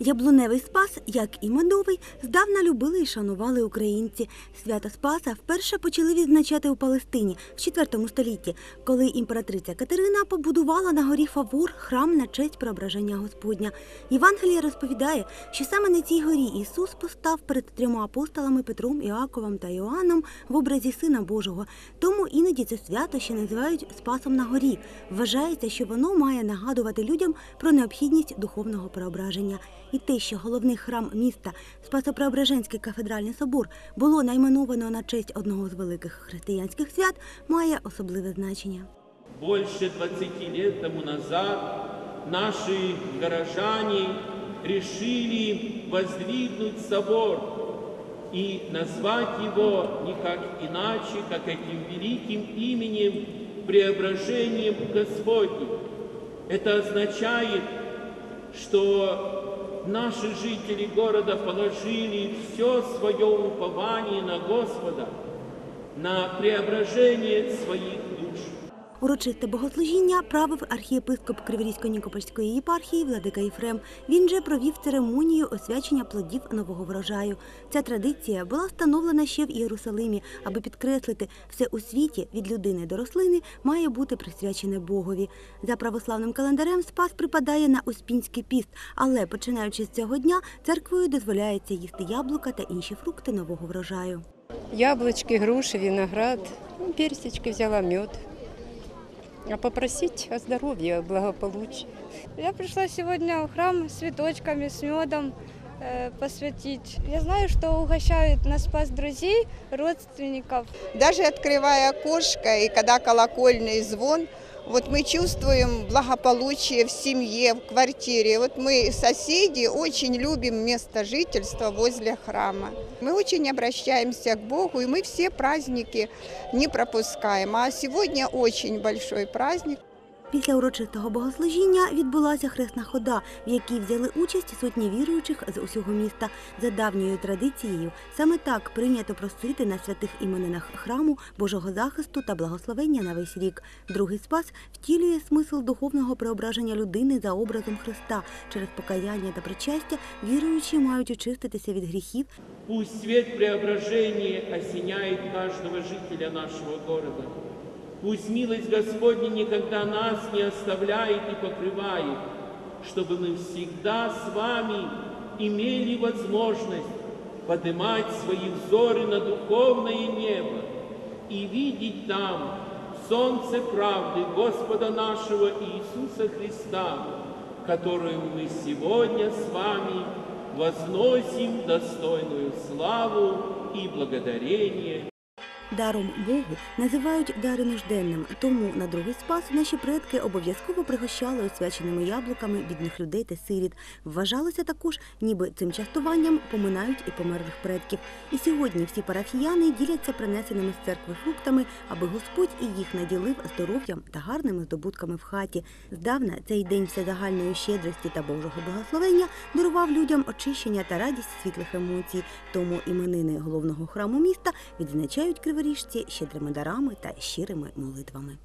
Яблуневий спас, як і медовий, здавна любили і шанували українці. Свято Спаса вперше почали відзначати у Палестині в IV столітті, коли імператриця Катерина побудувала на горі Фавор храм на честь преображення Господня. Євангеліє розповідає, що саме на цій горі Ісус постав перед трьома апостолами Петром, Іаковом та Іоанном в образі Сина Божого. Тому іноді це свято ще називають Спасом на горі. Вважається, що воно має нагадувати людям про необхідність духовного преображення. І те, що головний храм міста Спасопреображенський кафедральний собор було найменовано на честь одного з великих християнських свят, має особливе значення. Больше 20 лет тому назад наши горожане решили воздвигнуть собор и назвать его никак иначе, как этим великим именем преображением Господним. Это означает, что наши жители города положили все свое упование на Господа, на преображение своих. Урочисте богослужіння правив архієпископ Криворізько-Нікопольської єпархії Владика Єфрем. Він же провів церемонію освячення плодів нового врожаю. Ця традиція була встановлена ще в Єрусалимі, аби підкреслити, все у світі від людини до рослини має бути присвячене Богові. За православним календарем спас припадає на Успінський піст, але починаючи з цього дня церквою дозволяється їсти яблука та інші фрукти нового врожаю. Яблочки, груши, виноград, ну, персички взяла, мед. А попросить о здоровье, благополучии. Я пришла сегодня в храм с цветочками, с медом посвятить. Я знаю, что угощают на спас друзей, родственников. Даже открывая окошко и когда колокольный звон, вот мы чувствуем благополучие в семье, в квартире. Вот мы, соседи, очень любим место жительства возле храма. Мы очень обращаемся к Богу, и мы все праздники не пропускаем. А сегодня очень большой праздник. Після урочистого богослужіння відбулася хресна хода, в якій взяли участь сотні віруючих з усього міста. За давньою традицією саме так прийнято просити на святих іменинах храму Божого захисту та благословення на весь рік. Другий спас втілює смисл духовного преображення людини за образом Христа. Через покаяння та причастя віруючі мають очиститися від гріхів Пусть свет преображения осеняет каждого жителя нашего города. Пусть милость Господня никогда нас не оставляет и покрывает, чтобы мы всегда с вами имели возможность поднимать свои взоры на духовное небо и видеть там солнце правды Господа нашего Иисуса Христа, которую мы сегодня с вами возносим достойную славу и благодарение Даром Богу називають дари нужденним, тому на другий спас наші предки обов'язково пригощали освяченими яблуками бідних людей та сиріт. Вважалося також, ніби цим частуванням поминають і померлих предків. І сьогодні всі парафіяни діляться принесеними з церкви фруктами, аби Господь і їх наділив здоров'ям та гарними здобутками в хаті. Здавна цей день всезагальної щедрості та Божого благословення дарував людям очищення та радість світлих емоцій. Тому іменини головного храму міста відзначають криворіжці щедрими дарами та щирими молитвами.